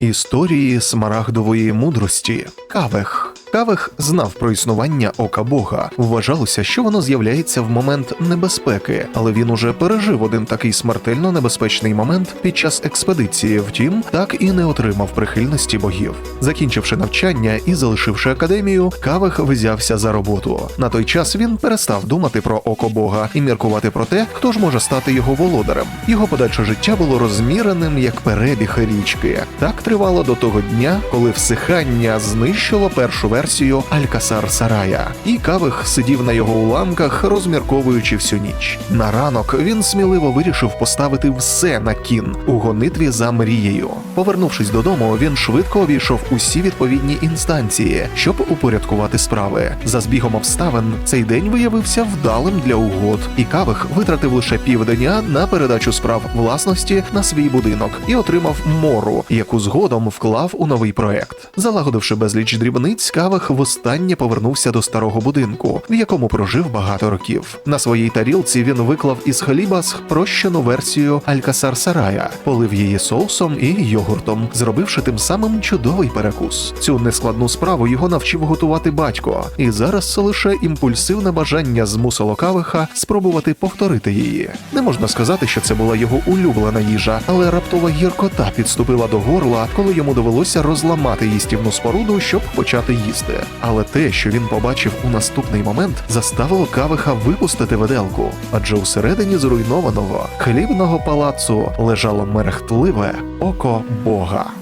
Історії смарагдової мудрості Кавех. Кавех знав про існування ока Бога. Вважалося, що воно з'являється в момент небезпеки, але він уже пережив один такий смертельно небезпечний момент під час експедиції. Втім, так і не отримав прихильності богів. Закінчивши навчання і залишивши академію, Кавех взявся за роботу. На той час він перестав думати про око Бога і міркувати про те, хто ж може стати його володарем. Його подальше життя було розміреним як перебіг річки. Так тривало до того дня, коли всихання знищило першу версію Алькасар Сарая, і Кавих сидів на його уламках, розмірковуючи всю ніч. На ранок він сміливо вирішив поставити все на кін у гонитві за мрією. Повернувшись додому, він швидко обійшов усі відповідні інстанції, щоб упорядкувати справи. За збігом обставин цей день виявився вдалим для угод, і Кавих витратив лише півдня на передачу справ власності на свій будинок і отримав мору, яку згодом вклав у новий проект. Залагодивши безліч дрібниць, востаннє повернувся до старого будинку, в якому прожив багато років. На своїй тарілці він виклав із хліба спрощену версію Алькасар Сарая, полив її соусом і йогуртом, зробивши тим самим чудовий перекус. Цю нескладну справу його навчив готувати батько, і зараз лише імпульсивне бажання змусило Кавиха спробувати повторити її. Не можна сказати, що це була його улюблена їжа, але раптова гіркота підступила до горла, коли йому довелося розламати їстівну споруду, щоб почати їсти. Але те, що він побачив у наступний момент, заставило Кавиха випустити виделку, адже усередині зруйнованого хлібного палацу лежало мерехтливе око Бога.